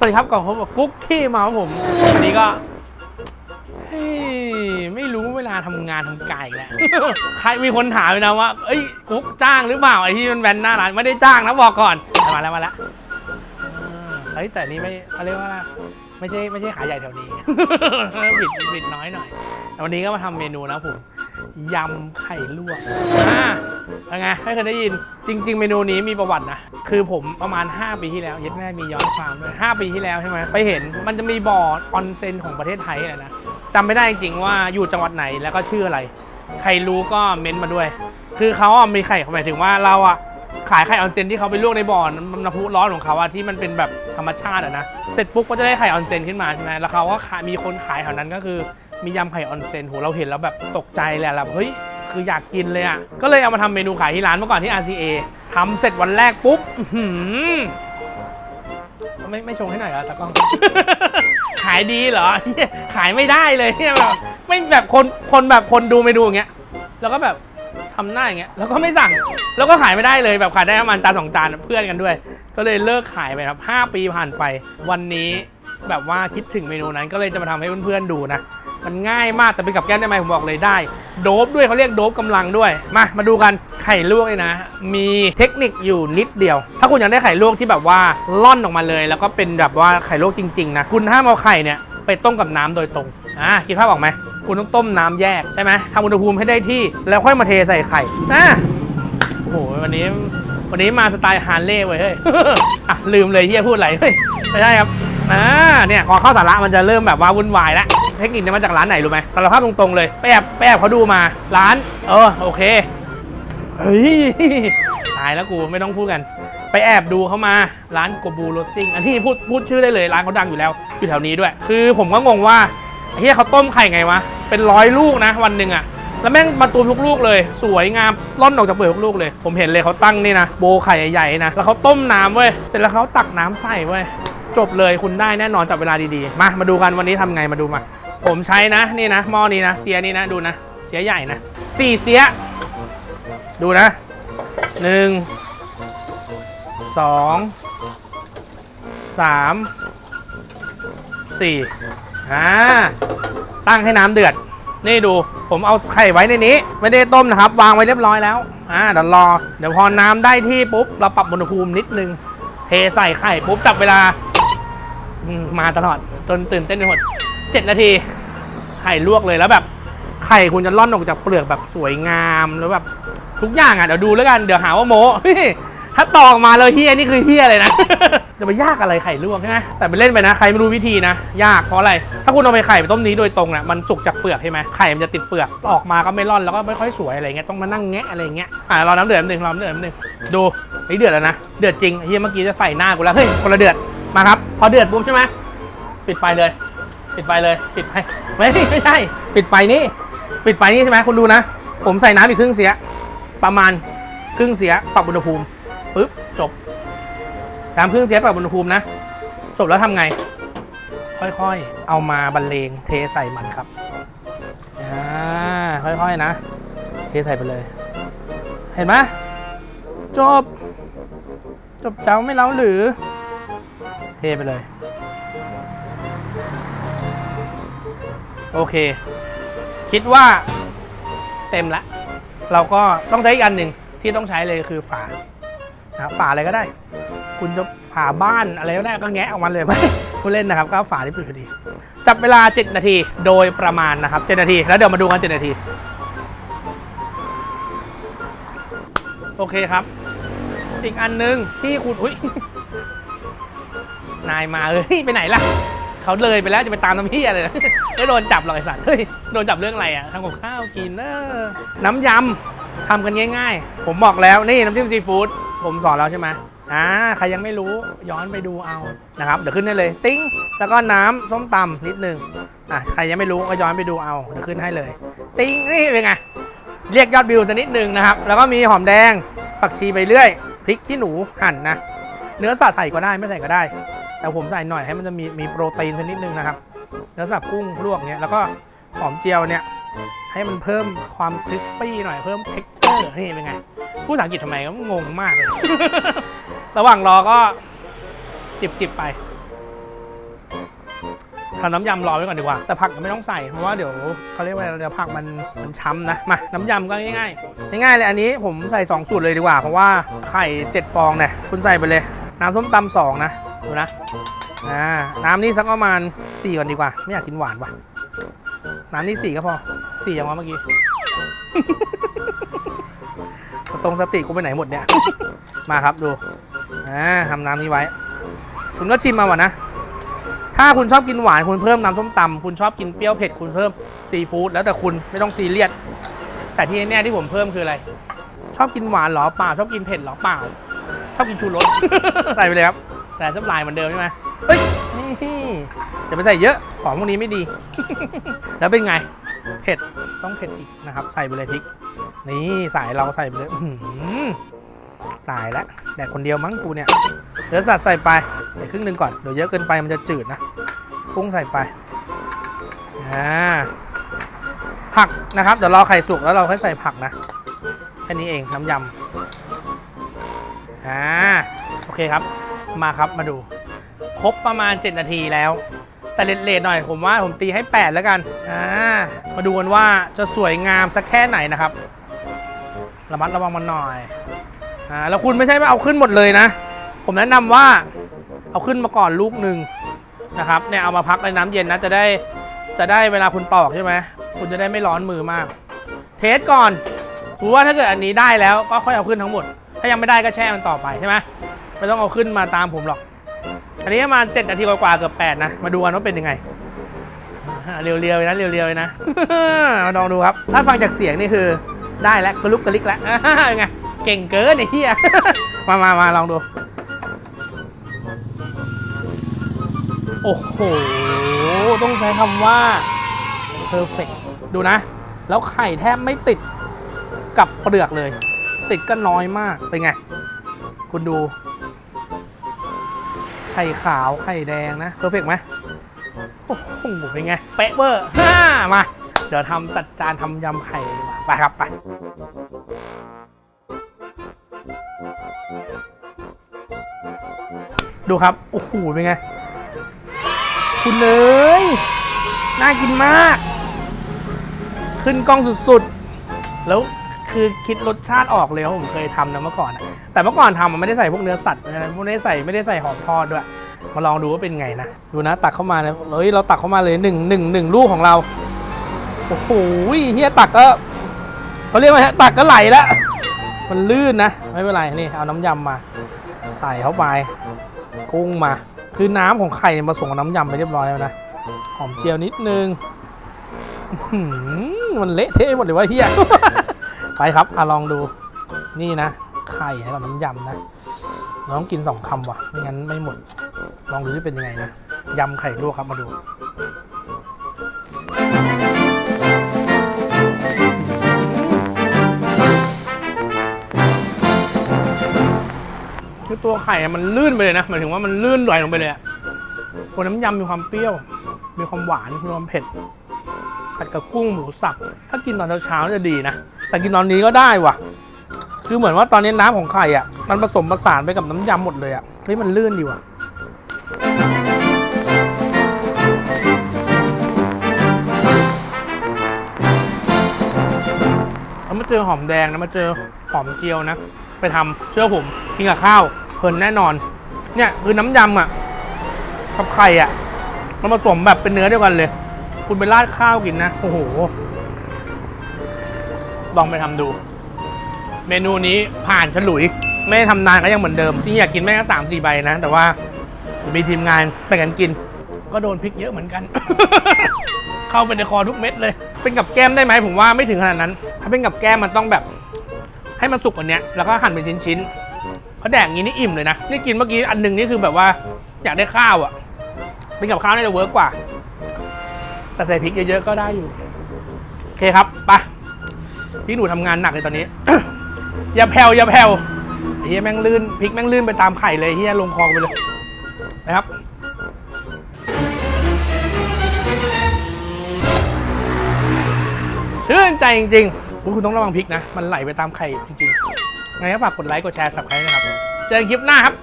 สวัสดีครับก่อนพบกับกุ๊กขี้เมาส์ผมวันนี้ก็เฮ้ยไม่รู้เวลาทำงานทำการอีกแล้วใครมีคนถามเลยนะว่าเอ้ยกุ๊กจ้างหรือเปล่าไอ้ที่มันแวนหน้าร้านไม่ได้จ้างนะบอกก่อนมาแล้วมาแล้วอ่าเฮ้ยแต่นี่ไม่เขาเรียกว่าไม่ใช่ไม่ใช่ขายใหญ่แถวนี้บิดบิดน้อยหน่อยแต่วันนี้ก็มาทำเมนูนะผม ยำไข่ลวกอ่าเป็นไงไม่เคยได้ยิน จริง ๆ เมนูนี้มีประวัตินะ คือผมประมาณ 5 ปีที่แล้วยัดแม่มีย้อนความด้วย5ปีที่แล้วใช่ไหมไปเห็นมันจะมีบ่อออนเซ็นของประเทศไทยนะนะจำไม่ได้จริงๆว่าอยู่จังหวัดไหนแล้วก็ชื่ออะไร ใครรู้ก็เม้นต์มาด้วย คือเขาอะมีไข่หมายถึงว่าเราอะขายไข่ออนเซนที่เขาไปลวกในบ่อน้ำน้ำพุร้อนของเขาอะที่มันเป็นแบบธรรมชาติอะนะ เสร็จปุ๊บก็จะได้ไข่ออนเซนขึ้นมาใช่ไหมแล้วเขาก็ขายมีคนขายแถวนั้นก็คือ มียำไข่ออนเซนโหเราเห็นแล้วแบบตกใจแหละแบบเฮ้ยคืออยากกินเลยอะก็เลยเอามาทำเมนูขายที่ร้านเมื่อก่อนที่ RCA ทำเสร็จวันแรกปุ๊บไม่ไม่ชงให้หน่อยเหรอตากล้อง ขายดีเหรอ ขายไม่ได้เลยเนี่ยแบบไม่แบบคนคนแบบคนดูไม่ดูอย่างเงี้ย แล้วก็แบบทำหน้าอย่างเงี้ย แล้วก็ไม่สั่ง แล้วก็ขายไม่ได้เลยแบบขายได้ประมาณจานสองจานเพื่อนกันด้วย ก็เลยเลิกขายไปครับ 5 ปีผ่านไป วันนี้แบบว่าคิดถึงเมนูนั้นก็เลยจะมาทำให้เพื่อนๆดูนะ มันง่ายมากแต่เป็นกับแก้มได้ไหมผมบอกเลยได้ โดบด้วยเขาเรียกโดบกำลังด้วย มามาดูกันไข่ลวกเลยนะ มีเทคนิคอยู่นิดเดียว ถ้าคุณอยากได้ไข่ลวกที่แบบว่าล่อนออกมาเลย แล้วก็เป็นแบบว่าไข่ลวกจริงๆนะคุณห้ามเอาไข่เนี่ยไปต้มกับน้ำโดยตรงอะคิดภาพออกไหมคุณต้องต้มน้ำแยกใช่ไหมทำอุณหภูมิให้ได้ที่แล้วค่อยมาเทใส่ไข่อะโอ้โหวันนี้ วันนี้มาสไตล์ฮาร์เลย์เว้ยเฮ้ยอะลืมเลยที่จะพูดอะไรเฮ้ยไม่ใช่ครับอ่าเนี่ยพอเข้าสาระมันจะเริ่มแบบว่าวุ่นวายแล้วเทคนิคเนี่ยมาจากร้านไหนรู้ไหมสารภาพตรงๆเลยไปแอบไปแอบเขาดูมาร้าน เออโอเคเฮ้ยตายแล้วกูไม่ต้องพูดกัน ไปแอบดูเขามาร้านโกบูโรซิ่งอันนี้พูดพูดชื่อได้เลยร้านเขาดังอยู่แล้วอยู่แถวนี้ด้วย คือผมก็งงว่าเฮียเขาต้มไข่ไงวะเป็นร้อยลูกนะวันหนึ่งอะ แล้วแม่งมาตูมทุกลูกเลย สวยงามร่อนออกจากเปลือกทุกลูกเลย ผมเห็นเลยเขาตั้งนี่นะโบไข่ใหญ่ๆนะแล้วเขาต้มน้ำเว้ยเสร็จแล้วเขาตักน้ำใส่เว้ยจบเลยคุณได้แน่นอนจับเวลาดีๆ มามาดูกันวันนี้ทำไงมาดูมา ผมใช้นะนี่นะหม้อนี้นะเสียนี่นะดูนะ เสียใหญ่นะสี่เสีย ดูนะหนึ่งสองสามสี่อ่าตั้งให้น้ำเดือด นี่ดู ผมเอาไข่ไว้ในนี้ ไม่ได้ต้มนะครับ วางไว้เรียบร้อยแล้วอ่าเดี๋ยวรอ เดี๋ยวพอน้ำได้ที่ปุ๊บ เราปรับอุณหภูมินิดนึง เทใส่ไข่ปุ๊บจับเวลามมาตลอด จนตื่นเต้นไปหมดเจ็ดนาที ไข่ลวกเลยแล้วแบบ ไข่คุณจะล่อนออกจากเปลือกแบบสวยงามแล้วแบบทุกอย่างอะเดี๋ยวดูแล้วกันเดี๋ยวหาว่าโม ถ้าตอกมาแล้วเฮียนี่คือเฮียเลยนะ จะไปยากอะไรไข่ลวกใช่ไหมแต่ไปเล่นไปนะใครไม่รู้วิธีนะ ยากเพราะอะไร ถ้าคุณเอาไปไข่ไปต้มนี้โดยตรงน่ะมันสุกจากเปลือกใช่ไหมไข่มันจะติดเปลือกออกมาก็ไม่ร่อนแล้วก็ไม่ค่อยสวยอะไรเงี้ยต้องมานั่งแงะอะไรเงี้ยอะรอน้ำเดือดนิดนึงรอน้ำเดือดนิดนึงดูนี่เดือดแล้วนะเดือดจริงเฮียเมื่อกี้จะใส่หน้ากูแล้วเฮ้ยคนละเดือดมาครับ พอเดือดปุ๊บใช่ไหมปิดไฟเลย ปิดไฟเลย ปิดไฟไม่ไม่ใช่ ปิดไฟนี่ปิดไฟนี่ใช่ไหมคุณดูนะ ผมใส่น้ำอีกครึ่งเสีย ประมาณครึ่งเสียปรับอุณหภูมิ ปึ๊บจบสามครึ่งเสียปรับอุณหภูมินะจบแล้วทำไง ค่อยๆ เอามาบรรเลงเทใส่มันครับอ่าค่อยๆนะ เทใส่ไปเลย เห็นไหมจบ จบเจ้าไม่เล้าหรือ เทไปเลย โอเค คิดว่าเต็มละ เราก็ต้องใช้อีกอันหนึ่งที่ต้องใช้เลยคือฝา นะครับฝาอะไรก็ได้ คุณจะฝาบ้านอะไรก็ได้ก็แงะออกมาเลยผู้เล่นนะครับ ก็เอาฝาที่ปิดพอดี จับเวลา 7 นาทีโดยประมาณนะครับ 7 นาที แล้วเดี๋ยวมาดูกัน 7 นาที โอเคครับ อีกอันหนึงที่คุณอุ้ยนายมาเฮ้ยไปไหนล่ะเขาเลยไปแล้วจะไปตามน้ำพี่อะไรนะไม่โดนจับหรอกไอสัตว์เฮ้ยโดนจับเรื่องอะไรอะทำกับข้าวกินเออน้ำยำทำกันง่ายๆ ผมบอกแล้วนี่น้ำจิ้มซีฟู้ด ผมสอนแล้วใช่ไหมอ่าใครยังไม่รู้ย้อนไปดูเอานะครับเดี๋ยวขึ้นได้เลย ติ้งแล้วก็น้ำส้มตำนิดนึงอะใครยังไม่รู้ก็ย้อนไปดูเอาเดี๋ยวขึ้นให้เลย ติ้งนี่เป็นไงเรียกยอดวิวสักนิดนึงนะครับ แล้วก็มีหอมแดงผักชีไปเรื่อยพริกขี้หนูหั่นนะเนื้อสัตว์ใส่ก็ได้ไม่ใส่ก็ได้ แต่ผมใส่หน่อยให้มันจะมีมีโปรตีนสักนิดนึงนะครับเนื้อสับกุ้งลวกเนี้ยแล้วก็หอมเจียวเนี่ยให้มันเพิ่มความคริสปี้หน่อยเพิ่มเท็กเจอร์นี่เป็นไง พูดภาษาอังกฤษทำไมก็งงมากเลย ระหว่างรอก็จิบจิบไปทำน้ำยำรอไว้ก่อนดีกว่า แต่ผักไม่ต้องใส่ เพราะว่าเดี๋ยวเขาเรียกว่าเดี๋ยวผักมันมันช้ำนะ มา น้ำยำก็ง่ายๆ ง่ายๆเลยอันนี้ผมใส่ 2 สูตรเลยดีกว่า เพราะว่าไข่ 7 ฟองเนี่ยคุณใส่ไปเลย น้ำส้มตำสองนะ ดูนะ อ่า น้ำนี่สักประมาณ 4 ก่อนดีกว่า ไม่อยากกินหวานว่ะ น้ำนี่สี่ก็พอสี่อย่างว่าเมื่อกี้ ตรงสติกูไปไหนหมดเนี่ย มาครับดูอ่าทำน้ำนี้ไว้ คุณก็ชิมมาว่ะนะ ถ้าคุณชอบกินหวานคุณเพิ่มน้ำส้มตำคุณชอบกินเปรี้ยวเผ็ดคุณเพิ่มซีฟู้ดแล้วแต่คุณไม่ต้องซีเรียสแต่ที่แน่ๆที่ผมเพิ่มคืออะไร ชอบกินหวานเหรอเปล่าชอบกินเผ็ดเหรอเปล่า ชอบกินชูรสใส่ไปเลยครับแต่ซับลายเหมือนเดิมใช่ไหมเฮ้ยนี่อย่าไปใส่เยอะของพวกนี้ไม่ดี แล้วเป็นไง เผ็ดต้องเผ็ดอีกนะครับ ใส่ไปเลยพริก นี่สายเราใส่ไปเลยอื้อหือตายแล้วแดกคนเดียวมั้งกูเนี่ยเดี๋ยวสัตว์ใส่ไปใส่ครึ่งหนึ่งก่อนเดี๋ยวเยอะเกินไปมันจะจืดนะกุ้งใส่ไปอ่าผักนะครับเดี๋ยวรอไข่สุกแล้วเราค่อยใส่ผักนะแค่นี้เองน้ำยำอ่าโอเคครับมาครับมาดู ครบประมาณ 7 นาทีแล้ว แต่เลทๆหน่อยผมว่าผมตีให้ 8 แล้วกันอ่ามาดูกันว่าจะสวยงามสักแค่ไหนนะครับ ระมัดระวังมันหน่อยอ่าแล้วคุณไม่ใช่ว่าเอาขึ้นหมดเลยนะ ผมแนะนำว่าเอาขึ้นมาก่อนลูกหนึ่งนะครับเนี่ยเอามาพักในน้ำเย็นนะจะได้จะได้เวลาคุณปอกใช่ไหมคุณจะได้ไม่ร้อนมือมาก เทสก่อนถือว่าถ้าเกิดอันนี้ได้แล้วก็ค่อยเอาขึ้นทั้งหมด ถ้ายังไม่ได้ก็แช่มันต่อไปใช่ไหมไม่ต้องเอาขึ้นมาตามผมหรอก อันนี้ประมาณ7นาทีกว่าเกือบ8นะ มาดูกันว่าเป็นยังไง เรียวๆเลยนะเรียวๆเลยนะมาลองดูครับ ถ้าฟังจากเสียงนี่คือ ได้แล้วกระลุกกระลิกแล้วไงเก่งเกินไอ้เหี้ยมามามาลองดู โอ้โห ต้องใช้คำว่า perfect ดูนะ แล้วไข่แทบไม่ติดกับเปลือกเลย ติดก็น้อยมาก เป็นไง คุณดู ไข่ขาวไข่แดงนะ เพอร์เฟกไหมโอ้โหเป็นไง เป๊ะเวอร์ มา เดี๋ยวทำจัดจานทำยำไข่ดีกว่าไปครับไปดูครับ โอ้โห เป็นไง คุณเลย น่ากินมาก ขึ้นกล้องสุดๆ แล้วคือคิดรสชาติออกเลยผมเคยทำนะเมื่อก่อนอะแต่เมื่อก่อนทำมันไม่ได้ใส่พวกเนื้อสัตว์นะพวกนี้ใส่ไม่ได้ใส่หอมทอดด้วย มาลองดูว่าเป็นไงนะ ดูนะตักเข้ามาเลยเราตักเข้ามาเลยหนึ่งหนึ่งหนึ่งลูกของเรา โอ้โหเฮียตักก็เขาเรียกว่าตักก็ไหลแล้วมันลื่นนะ ไม่เป็นไรนี่เอาน้ำยำมา ใส่เข้าไป กุ้งมา คือน้ำของไข่เนี่ยผสมกับน้ำยำไปเรียบร้อยแล้วนะหอมเจียวนิดนึงมันเละเทะหมดเลยว่าเฮียไปครับอะลองดูนี่นะ ไข่กับน้ำยำนะเราต้องกินสองคำว่ะไม่งั้นไม่หมด ลองดูที่เป็นยังไงนะยำไข่ลวกครับมาดู คือตัวไข่อะมันลื่นไปเลยนะหมายถึงว่ามันลื่นไหลลงไปเลยอะตัวน้ำยำมีความเปรี้ยว มีความหวานมีความเผ็ดผัดกับกุ้งหมูสับถ้ากินตอนเช้าๆจะดีนะแต่กินตอนนี้ก็ได้ว่ะ คือเหมือนว่าตอนนี้น้ำของไข่อะมันผสมผสานไปกับน้ำยำหมดเลยอะเฮ้ยมันลื่นดีว่ะแล้วมาเจอหอมแดงนะมาเจอหอมเจียวนะ ไปทำเชื่อผมกินกับข้าว เพลินแน่นอน เนี่ยคือน้ำยำอะกับไข่อะ มันผสมแบบเป็นเนื้อเดียวกันเลย คุณไปราดข้าวกินนะ โอ้โห ลองไปทำดู เมนูนี้ผ่านฉลุย ไม่ได้ทำนานก็ยังเหมือนเดิม จริงอยากกินแม่ก็สามสี่ใบนะ แต่ว่ามีทีมงานไปกันกิน ก็โดนพริกเยอะเหมือนกัน เข้าไปในคอทุกเม็ดเลย เป็นกับแก้มได้ไหมผมว่าไม่ถึงขนาดนั้น ถ้าเป็นกับแก้มมันต้องแบบ ให้มันสุกกว่านี้แล้วก็หั่นเป็นชิ้นๆ เพราะแดกอย่างนี้นี่อิ่มเลยนะ นี่กินเมื่อกี้อันหนึงนี่คือแบบว่า อยากได้ข้าวอะ เป็นกับข้าวน่าจะเวิร์กกว่า แต่ใส่พริกเยอะๆก็ได้อยู่ โอเคครับ ไป พี่หนูทำงานหนักเลยตอนนี้ อย่าแผ่วอย่าแผ่วเฮียแม่งลื่นพริกแม่งลื่นไปตามไข่เลยเฮียลงคลองไปเลยนะครับชื่นใจจริงๆคุณต้องระวังพริกนะ มันไหลไปตามไข่จริงๆไงก็ฝากกดไลค์ กดแชร์สับใครนะครับ เจอกันคลิปหน้าครับ